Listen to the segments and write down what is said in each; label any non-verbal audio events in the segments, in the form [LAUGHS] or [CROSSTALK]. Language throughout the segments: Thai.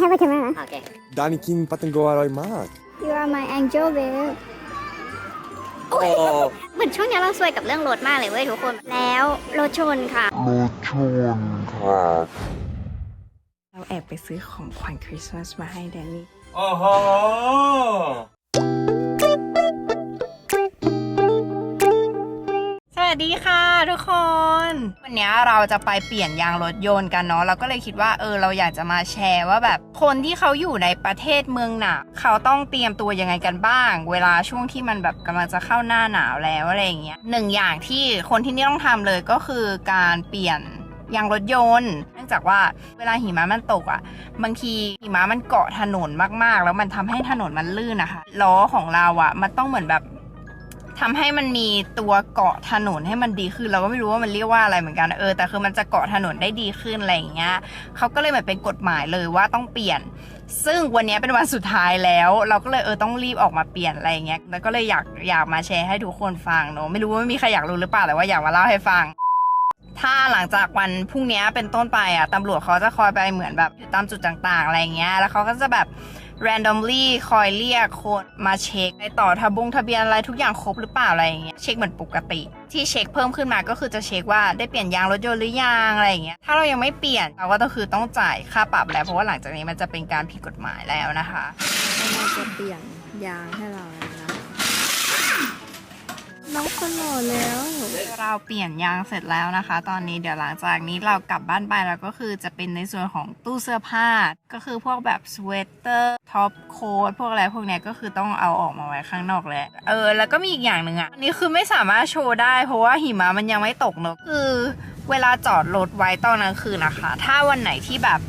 have a camera โอเคดานิกินปาตังโกอร่อยมาก You are my angel babe โอ้เหมือนช่วงนี้เราซวยกับเรื่องรถมากเลยเว้ยทุกคน แล้วรถชนค่ะ เราแอบไปซื้อของขวัญคริสต์มาสมาให้แดนนี่ โอ้โห ดีค่ะทุกคน วันนี้เราจะไปเปลี่ยนยางรถยนต์กันเนาะเราก็เลยคิดว่าเออเราอยากจะมาแชร์ว่าแบบคนที่เขาอยู่ในประเทศเมืองหนาวเขาต้องเตรียมตัวยังไงกันบ้าง เวลาช่วงที่มันแบบกำลังจะเข้าหน้าหนาวแล้วอะไรอย่างเงี้ยหนึ่งอย่างที่คนที่นี่ต้องทำเลยก็คือการเปลี่ยนยางรถยนต์เนื่องจากว่าเวลาหิมะมันตกอะ่ะ บางทีหิมะมันเกาะถนนมากๆ แล้วมันทำให้ถนนมันลื่นนะคะล้อของเราอะ่ะ มันต้องเหมือนแบบ ทำให้มันมีตัวเกาะถนนให้มันดีขึ้น เราก็ไม่รู้ว่ามันเรียกว่าอะไรเหมือนกันเออแต่คือมันจะเกาะถนนได้ดีขึ้นอะไรอย่างเงี้ยเขาก็เลยเหมือนเป็นกฎหมายเลยว่าต้องเปลี่ยน ซึ่งวันนี้เป็นวันสุดท้ายแล้ว เราก็เลยเออต้องรีบออกมาเปลี่ยนอะไรอย่างเงี้ยแล้วก็เลยอยากอยากมาแชร์ให้ทุกคนฟังเนอะไม่รู้ว่ามีใครอยากรู้หรือเปล่าแต่ว่าอยากมาเล่าให้ฟังถ้าหลังจากวันพรุ่งนี้เป็นต้นไปอะตำรวจเขาจะคอยไปเหมือนแบบตามจุดต่างๆ อะไรอย่างเงี้ย แล้วเขาก็จะแบบ randomly คอยเรียกคนมาเช็คไปต่อทะบงทะเบียนอะไรทุกอย่างครบหรือเปล่าอะไรอย่างเงี้ยเช็คเหมือนปกติ ที่เช็คเพิ่มขึ้นมาก็คือจะเช็คว่าได้เปลี่ยนยางรถยนต์หรือยังอะไรอย่างเงี้ยถ้าเรายังไม่เปลี่ยนเราก็ต้องคือต้องจ่ายค่าปรับแล้วเพราะว่าหลังจากนี้มันจะเป็นการผิดกฎหมายแล้วนะคะเราจะเปลี่ยนยางให้เรา น้องคนหล่อแล้ว เราเปลี่ยนยางเสร็จแล้วนะคะ ตอนนี้เดี๋ยวหลังจากนี้เรากลับบ้านไปแล้วก็คือจะเป็นในส่วนของตู้เสื้อผ้า ก็คือพวกแบบสเวตเตอร์ท็อปโค้ทพวกอะไรพวกเนี้ยก็คือต้องเอาออกมาไว้ข้างนอกแล้วเออ แล้วก็มีอีกอย่างหนึ่งอะอันนี้คือไม่สามารถโชว์ได้ เพราะว่าหิมะมันยังไม่ตกเนอะคือ เวลาจอดรถไว้ตอนกลางคืนนะคะ ถ้าวันไหนที่แบบ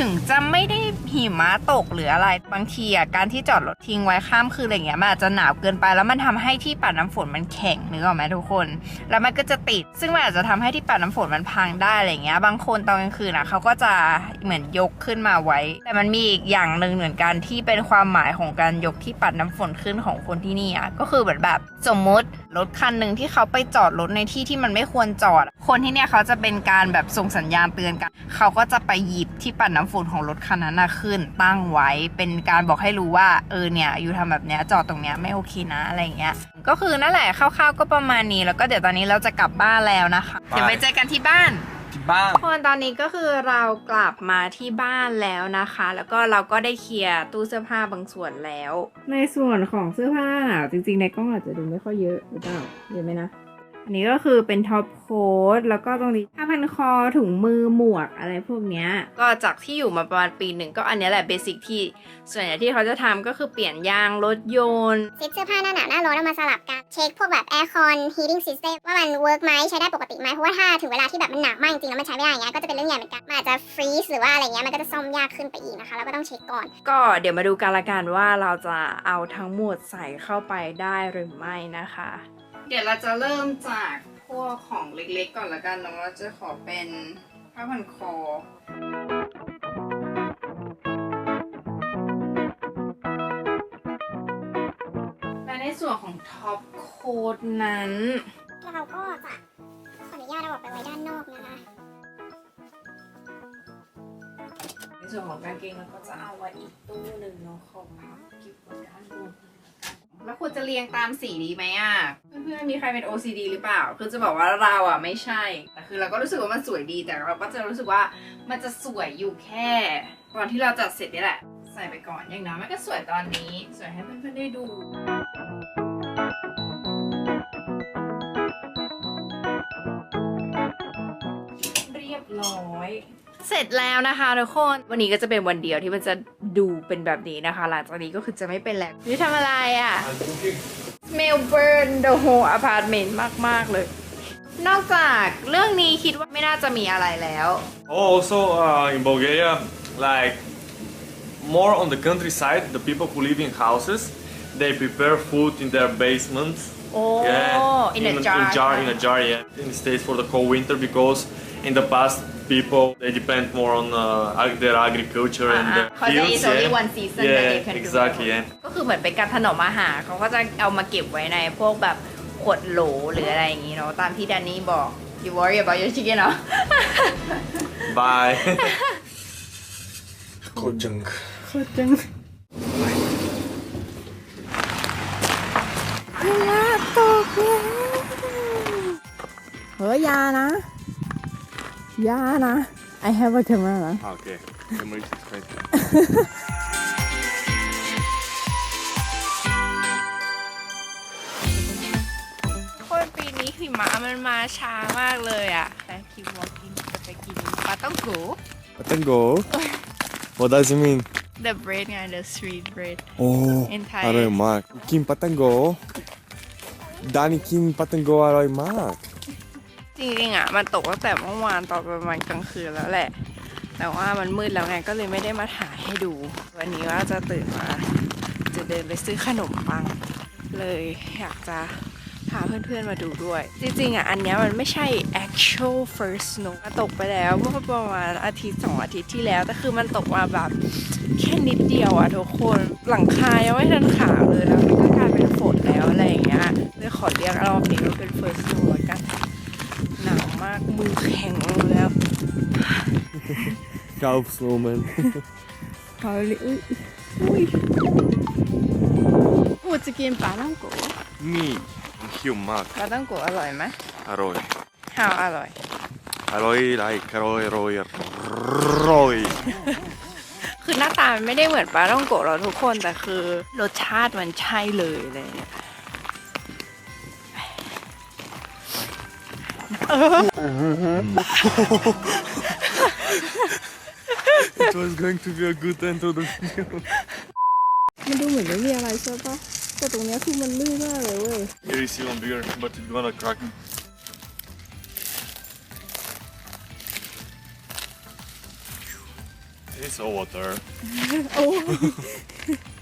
ถึงจะไม่ได้หิมะตกหรืออะไรบางทีอะการที่จอดรถทิ้งไว้ข้ามคืนอะไรเงี้ยมันอาจจะหนาวเกินไปแล้วมันทำให้ที่ปัดน้ำฝนมันแข็งนึกออกไหมทุกคน แล้วมันก็จะติด ซึ่งมันอาจจะทำให้ที่ปัดน้ำฝนมันพังได้อะไรเงี้ย บางคนตอนกลางคืนอะเขาก็จะเหมือนยกขึ้นมาไว้ แต่มันมีอีกอย่างหนึ่งเหมือนกันที่เป็นความหมายของการยกที่ปัดน้ำฝนขึ้นของคนที่นี่อะก็คือเหมือนแบบสมมุติรถคันหนึ่งที่เขาไปจอดรถในที่ที่มันไม่ควรจอด คนที่เนี่ยเขาจะเป็นการแบบส่งสัญญาณเตือนกัน เขาก็จะไปหยิบที่ปัดน้ำฝนของรถคันนั้นนะขึ้นตั้งไว้เป็นการบอกให้รู้ว่าเออเนี่ยอยู่ทำแบบเนี้ยจอดตรงเนี้ยไม่โอเคนะอะไรอย่างเงี้ยก็คือนั่นแหละคร่าวๆก็ประมาณนี้แล้วก็เดี๋ยวตอนนี้เราจะกลับบ้านแล้วนะคะเดี๋ยวไปเจอกันที่บ้านที่บ้านคนตอนนี้ก็คือเรากลับมาที่บ้านแล้วนะคะ แล้วก็เราก็ได้เคลียร์ตู้เสื้อผ้าบางส่วนแล้ว ในส่วนของเสื้อผ้าจริงๆในกล้องอาจจะดูไม่ค่อยเยอะหรือเปล่าเยอะไหมนะ อันนี้ก็คือเป็นท็อปโค้ทแล้วก็ตรงนี้ผ้าพันคอถุงมือหมวกอะไรพวกเนี้ย ก็จากที่อยู่มาประมาณปีหนึ่งก็อันเนี้ยแหละเบสิกที่ ส่วนใหญ่ที่เขาจะทำก็คือเปลี่ยนยางรถยนต์ฟิตเสื้อผ้าหน้าหนาวหน้าร้อนเอามาสลับกัน เช็คพวกแบบแอร์คอนฮีติ้งซิสเต็มว่ามันเวิร์กไหมใช้ได้ปกติไหมเพราะว่าถ้าถึงเวลาที่แบบมันหนาวมากจริงๆแล้วมันใช้ไม่ได้อย่างเงี้ยก็จะเป็นเรื่องใหญ่เหมือนกันมันอาจจะฟรีซหรือว่าอะไรเงี้ยมันก็จะซ่อมยากขึ้นไปอีกนะคะแล้วก็ต้องเช็คก่อน ก็เดี๋ยวมาดูกันละกันว่าเราจะเอาทั้งหมดใส่เข้าไปได้หรือไม่นะคะ เดี๋ยวเราจะเริ่มจากพวกของเล็กๆก่อนละกันเนาะจะขอเป็นผ้าพันคอและในส่วนของท็อปโค้ดนั้นเราก็จะขออนุญาตเอาออกไปไว้ด้านนอกนะคะ ในส่วนของกางเกงเราก็จะเอาไว้อีกตู้หนึ่งเนาะของพับเก็บไว้ด้านบน แล้วควรจะเรียงตามสีดีไหมอะ เพื่อนๆมีใครเป็น OCD หรือเปล่า คือจะบอกว่าเราอะไม่ใช่ แต่คือเราก็รู้สึกว่ามันสวยดี แต่เราก็จะรู้สึกว่ามันจะสวยอยู่แค่ตอนที่เราจัดเสร็จนี่แหละ ใส่ไปก่อน อย่างน้อยมันก็สวยตอนนี้ สวยให้เพื่อนๆได้ดูเรียบร้อย เสร็จแล้วนะคะทุกคนวันนี้ก็จะเป็นวันเดียวที่มันจะดูเป็นแบบนี้นะคะ หลังจากนี้ก็คือจะไม่เป็นแล้วนี่ทำอะไรอะ่ะ Melbourne the whole apartment มาก ๆ เลย นอกจากเรื่องนี้คิดว่าไม่น่าจะมีอะไรแล้ว Oh, also uh, in Bulgaria, like more on the countryside, the people who live in houses, they prepare food in their basements. โอ้ Yeah, in a in, jar in jar, in a jar, yeah. In the states for the cold winter because in the past people they depend more on uh, ag- their agriculture and อ่า their เขาจะ fields. is only yeah. one season that they yeah, can do exactly. Yeah. ก็คือเหมือนเป็นการถนอมอาหารเขาก็จะเอามาเก็บไว้ในพวกแบบขวดโหลหรืออะไรอย่างงี้เนาะตามที่แดนนี่บอก you worry about your chicken เนาะ Bye. Kojang. โคตรจังเวลาตกแล้วเฮ้ยอยานะ อยานะ I have a camera นะ Okay. Camera is expensive. คนปีนี้หิมะมันมาช้ามากเลยอ่ะแต่คิมวอกินจะไปกินปลาต้องโก Patango. What does it mean? the bread ไง the sweet bread Oh, In Thai. Aroy Mark. Kim Patango. Dani Kim Patango Aroy Mark. จริงๆอะมันตกตั้งแต่เมื่อวานตอนประมาณกลางคืนแล้วแหละ แต่ว่ามันมืดแล้วไงก็เลยไม่ได้มาถ่ายให้ดู วันนี้ว่าจะตื่นมาจะเดินไปซื้อขนมปัง เลยอยากจะพาเพื่อนๆมาดูด้วย จริงๆอะอันเนี้ยมันไม่ใช่ actual first snow มันตกไปแล้วเมื่อประมาณอาทิตย์สองอาทิตย์ที่แล้ว แต่คือมันตกมาแบบแค่นิดเดียวอะทุกคนหลังคายังไม่ทันขาวเลยแล้วมันก็กลายเป็นฝนแล้วอะไรอย่างเงี้ยเลยขอเรียกรอบนี้ว่าเป็น first snow าวมากมือแข็งหมดแล้ว Calf snowman. เขาเลยอุ้ยอุ้ยพูดจะกินปลาต้องโก Me. Kim Mark. ปลาต้องโกอร่อยไหม Aroy. ข้าวอร่อย Aroy like Aroy Roy Roy. คือหน้าตามันไม่ได้เหมือนปลาต้องโกะเราทุกคนแต่คือรสชาติมันใช่เลยเลยเนี่ย It was going to be a good end to the video. มันดูเหมือนไม่มีอะไรใช่ปะแต่ตรงเนี้ยคือมันลื่นมากเลยเว้ย Here is even bigger, but it's gonna crack. It's all water. [LAUGHS] ไม่มี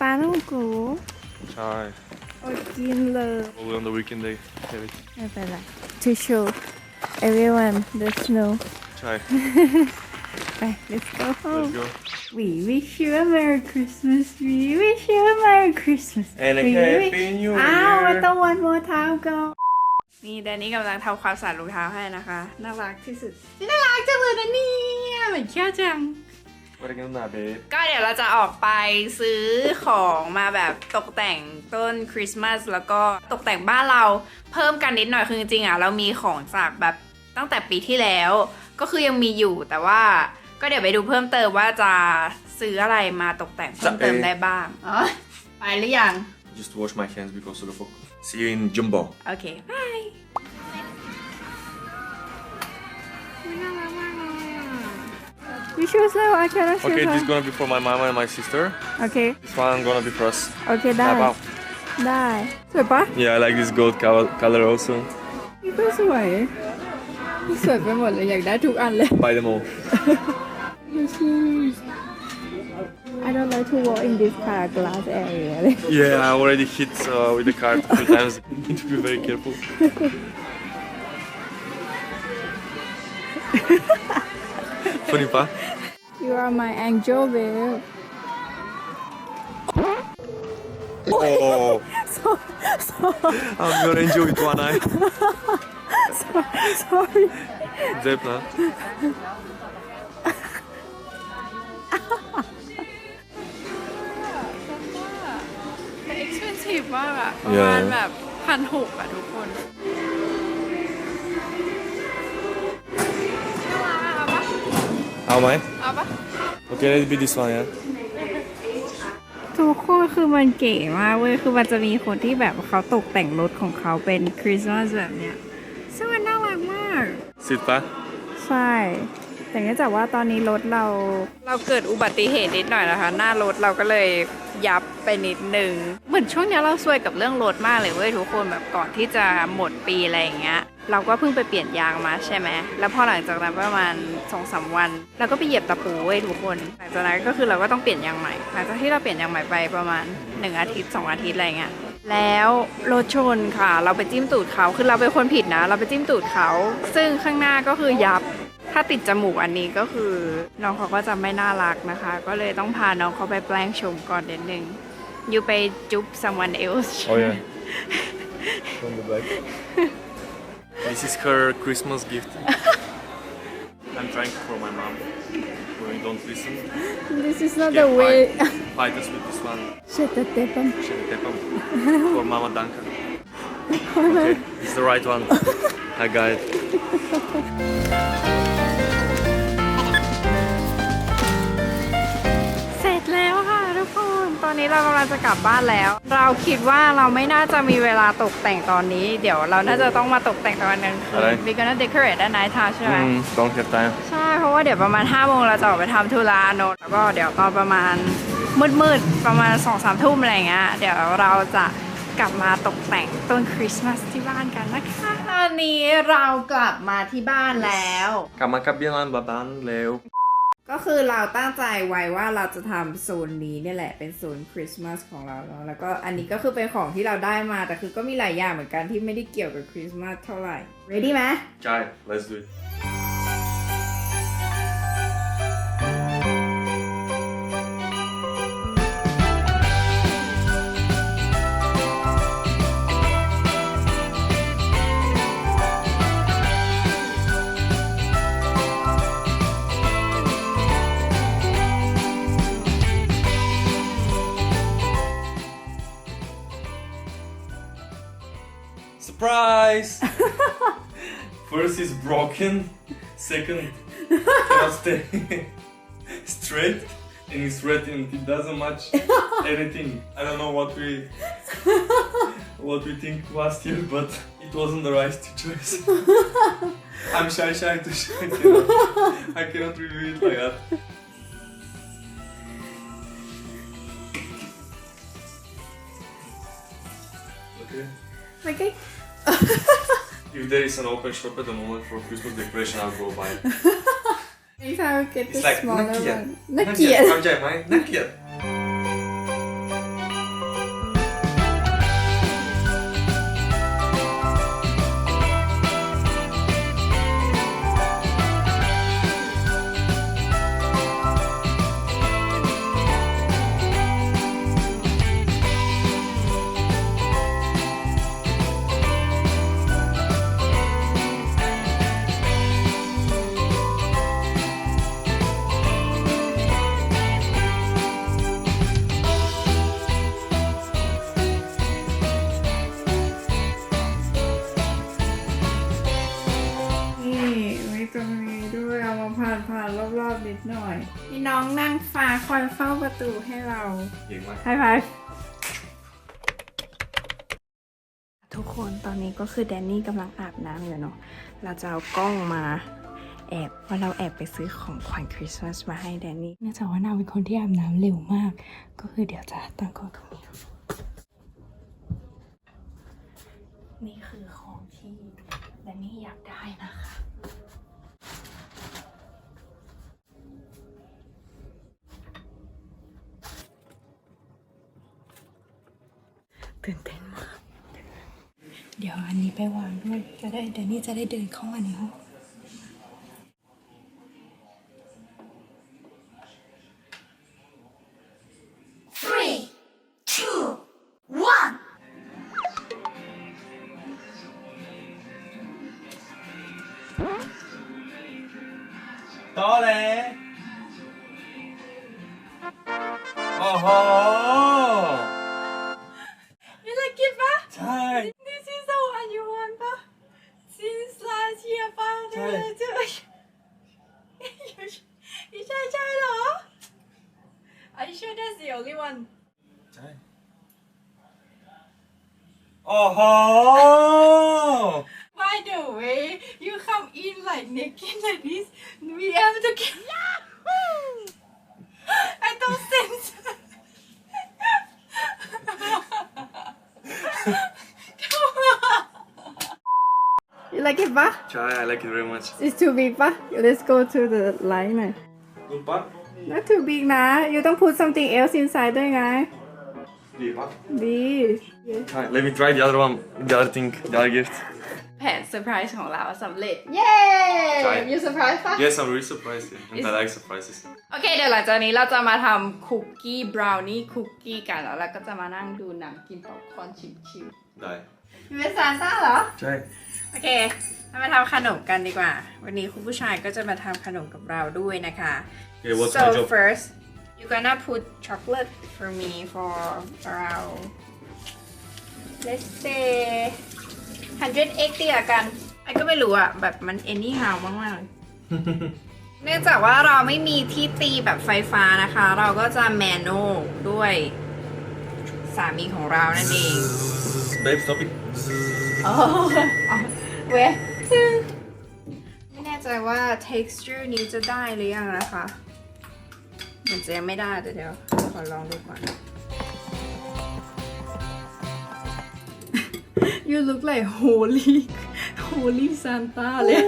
ปลาต้องกู Chai. อดกินเลย Only on the weekend they have it. ไม่เป็นไร to show everyone the snow Chai. ไป let's go home Let's go. we wish you a merry Christmas we wish you a merry Christmas And a We happy wish- new อ้าว year. มันต้อง one more time go นี่แดนนี่กำลังทำความสะอาดรองเท้าให้นะคะ น่ารักที่สุด น่ารักจังเลยนะเนี่ยเหมือนเขี้ยวจัง What are you gonna babe? ก็เดี๋ยวเราจะออกไปซื้อของมาแบบตกแต่งต้นคริสต์มาสแล้วก็ตกแต่งบ้านเราเพิ่มกันนิดหน่อยคือจริงๆอะเรามีของจากแบบตั้งแต่ปีที่แล้ว ก็คือยังมีอยู่แต่ว่าก็เดี๋ยวไปดูเพิ่มเติมว่าจะซื้ออะไรมาตกแต่งเพิ่มเติมได้บ้างอ๋อไปหรือยัง Just wash my hands because of the fog. See you in Jumbo. โอเคบาย we should snow I cannot show Okay, her this is gonna be for my mama and my sister. okay This one gonna be for us. โอเคได้ Bye, bye. ได้สวยปะ Yeah, I like this gold color, color also. นี่ก็สวยนี่สวยไปหมดเลยอยากได้ทุกอันเลย Buy them all. [LAUGHS] I don't like to walk in this car glass area เลย [LAUGHS] Yeah, I already hit uh, with the cart a few times. [LAUGHS] Need to be very careful. Funny, pa? You are my angel babe Oh, so, so, I'm gonna enjoy with one eye. sorry Zep, na? แต่ expensive มากอะประมาณแบบพันหกอะทุกคน How am I? เอาปะ Okay, let it be this one, yeah? ทุกคนคือมันเก๋มากเว้ย คือมันจะมีคนที่แบบเขาตกแต่งรถของเขาเป็นคริสต์มาสแบบเนี้ย ซึ่งมันน่ารักมาก Sit, pa? ใช่ แต่เนื่องจากว่าตอนนี้รถเราเราเกิดอุบัติเหตุนิดหน่อยนะคะ หน้ารถเราก็เลยยับไปนิดนึง เหมือนช่วงเนี้ยเราซวยกับเรื่องรถมากเลยเว้ยทุกคนแบบก่อนที่จะหมดปีอะไรอย่างเงี้ย เราก็เพิ่งไปเปลี่ยนยางมาใช่ไหม แล้วพอหลังจากนั้นประมาณสองสามวัน เราก็ไปเหยียบตะปูเว้ยทุกคน หลังจากนั้นก็คือเราก็ต้องเปลี่ยนยางใหม่ หลังจากที่เราเปลี่ยนยางใหม่ไปประมาณหนึ่งอาทิตย์สองอาทิตย์อะไรเงี้ย แล้วรถชนค่ะ เราไปจิ้มตูดเขา คือเราเป็นคนผิดนะ เราไปจิ้มตูดเขา ซึ่งข้างหน้าก็คือยับ ถ้าติดจมูกอันนี้ก็คือน้องเขาก็จะไม่น่ารักนะคะ ก็เลยต้องพาน้องเขาไปแปลงโฉมก่อนเด็ดหนึ่งอยู่ไปจุ๊บ someone else Oh, yeah. From the back. This is her Christmas gift. [LAUGHS] I'm trying for my mom. When you don't listen, This is not the way fight, fight us with this one. [LAUGHS] Shatatepan Tepam. [LAUGHS] For Mama Danka. Okay, it's the right one. I got it. อนนี้เรากำลังจะกลับบ้านแล้ว เราคิดว่าเราไม่น่าจะมีเวลาตกแต่งตอนนี้ เดี๋ยวเราน่าจะต้องมาตกแต่งตอนกลางคือะไร น We're gonna decorate at night time ใช่ไหม Mm, don't have time. ใช่ เพราะว่าเดี๋ยวประมาณ5โมงเราจะออกไปทำธุระโนอะแล้วก็เดี๋ยวตอนประมาณมืดๆ ประมาณ2อสามทุ่มอะไรอย่างเงี้ย เดี๋ยวเราจะกลับมาตกแต่งต้นคริสต์มาสที่บ้านกันนะคะ ตอนนี้เรากลับมาที่บ้านแล้ว Kamakabilan baban leo. ก็ ก็คือเราตั้งใจไว้ว่าเราจะทำโซนนี้เนี่ยแหละเป็นโซนคริสต์มาสของเราเนาะแล้วก็อันนี้ก็คือเป็นของที่เราได้มาแต่คือก็มีหลายอย่างเหมือนกันที่ไม่ได้เกี่ยวกับคริสต์มาสเท่าไหร่ ready ไหมใช่ let's do it. First is broken, second [LAUGHS] cannot stay [LAUGHS] straight, and it's red and it doesn't match [LAUGHS] anything. I don't know what we what we think last year, but it wasn't the right choice. I'm shy, shy to shy. I cannot, I cannot review it like that. Okay. okay If there is an open shop at the moment for Christmas decoration, I'll go buy. it. [LAUGHS] if I get It's the like smaller Nakia. one Nakia. Nakia. Nakia. าผ่านผ่านรอบๆนิดหน่อยมีน้องนั่งฟ้าคอยเฝ้าประตูให้เรา King, man. ไฮไฟทุกคนตอนนี้ก็คือแดนนี่กำลังอาบน้ำอยู่เนาะ เราจะเอากล้องมาแอบว่าเราแอบไปซื้อของขวัญคริสต์มาสมาให้แดนนี่เนื่องจากว่านางเป็นคนที่อาบน้ำเร็วมาก ก็คือเดี๋ยวจะตั้งกล้องตรงนี้นี่คือของที่แดนนี่อยากได้นะ ตื่นเต้นมาก เดี๋ยวอันนี้ไปวางด้วย จะได้เดี๋ยวนี้จะได้เดินเข้ามาในห้อง you like it ปะ Chai, I like it very much. it's too big ปะ let's go to the light หน่อย Good part? not too big นะ you ต้อง put something else inside ด้วยไง ดี Chai, let me try the other one, the other thing, the other gift. นเซอร์ไพรส์ของเราสำเร็จ เย้ ใช่ you surprised ปะ Yes, I'm really surprised. yeah. And I like surprises. โอเค เดี๋ยวหลังจากนี้เราจะมาทำคุกกี้บราวนี่คุกกี้กันแล้วเราก็จะมานั่งดูหนังกินป๊อปคอร์นชิว Die. ๆ เป็นซานต้าเหรอ Check. โอเคเรามาทำขนมกันดีกว่า วันนี้คุณผู้ชายก็จะมาทำขนมกับเราด้วยนะคะ Okay, what's so my job? first you're gonna put chocolate for me for around let's say 100 x ตีละกันไอ้ก็ไม่รู้อะแบบมัน anyhow มากๆเลย เนื่องจากว่าเราไม่มีที่ตีแบบไฟฟ้านะคะ เราก็จะแมนนวลด้วยสามีของเรานั่นเอง Babe, stop it. อ๋อเว้ยไม่แน่ใจว่า texture นี้จะได้หรือยังนะคะเหมือนจะยังไม่ได้แต่เดี๋ยวขอลองดูก่อน You look like holy holy Santa เลย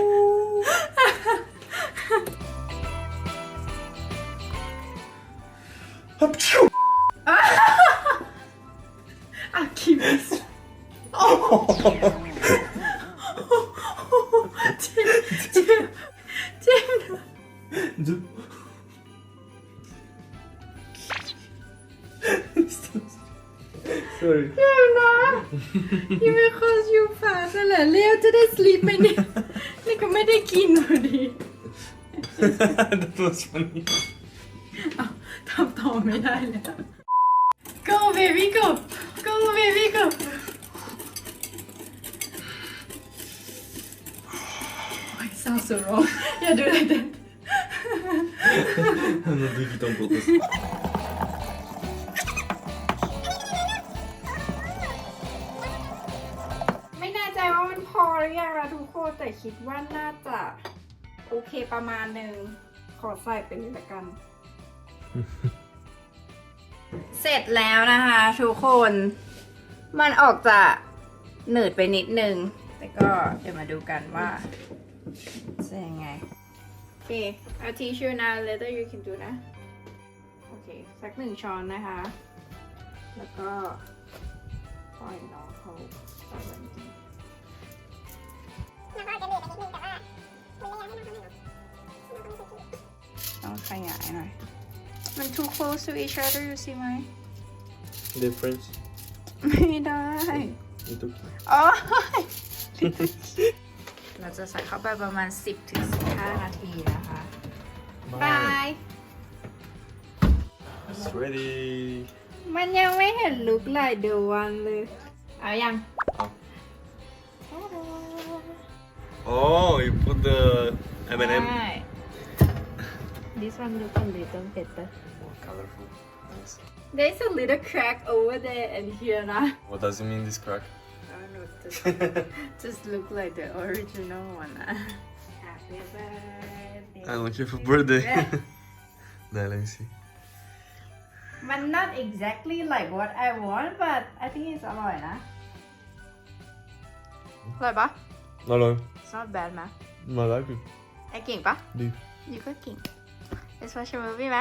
ละเลี้ยวจะได้สลีปไหมเนี่ย นี่ก็ไม่ได้กินพอดี that was funny. ทำต่อไม่ได้แล้ว go baby go go baby go โอ้ย sounds so wrong อย่าดูเลยเด็ด I'm not doing it on purpose. ใจว่ามันพอหรือยังนะทุกคนแต่คิดว่าน่าจะโอเคประมาณหนึ่งขอใส่ไปเลยละกัน เสร็จแล้วนะคะทุกคน มันออกจะหนืดไปนิดนึง แต่ก็เดี๋ยวมาดูกันว่าจะยังไง โอเค I'll teach you now later you can do นะ โอเค สักหนึ่งช้อนนะคะ แล้วก็ปล่อยน้องเขาใส่แบ บนี้แล้วก็จะเหนื่อยไปนิดนึงแต่ว่ามันไม่ยังให้น้องเขาไม่หรอกน้องเขาไม่เคยกินต้องขยายหน่อย มัน too close to each other you see ไหม Difference. ไม่ได้ You took โอ้ยเราจะใส่เข้าไปประมาณ 10ถึง15 นาทีนะคะ บาย It's ready. มันยังไม่เห็นลุกไลเดวันเลย เอายัง Oh, you put the M&M. ใช่ This one look a little better More colorful. Nice. There's a little crack over there and here นะ What does it mean, this crack? I don't know just, [LAUGHS] just look like the original one นะ Happy birthday I'm looking for birthday. [LAUGHS] Yeah. nah, let me see. มัน not exactly like what I want but I think it's อร่อยนะ อร่อย ปะ No, no. It's not bad มะ I like it. ไอเก่งปะดียูก็เก่ง Let's watch a movie ไหม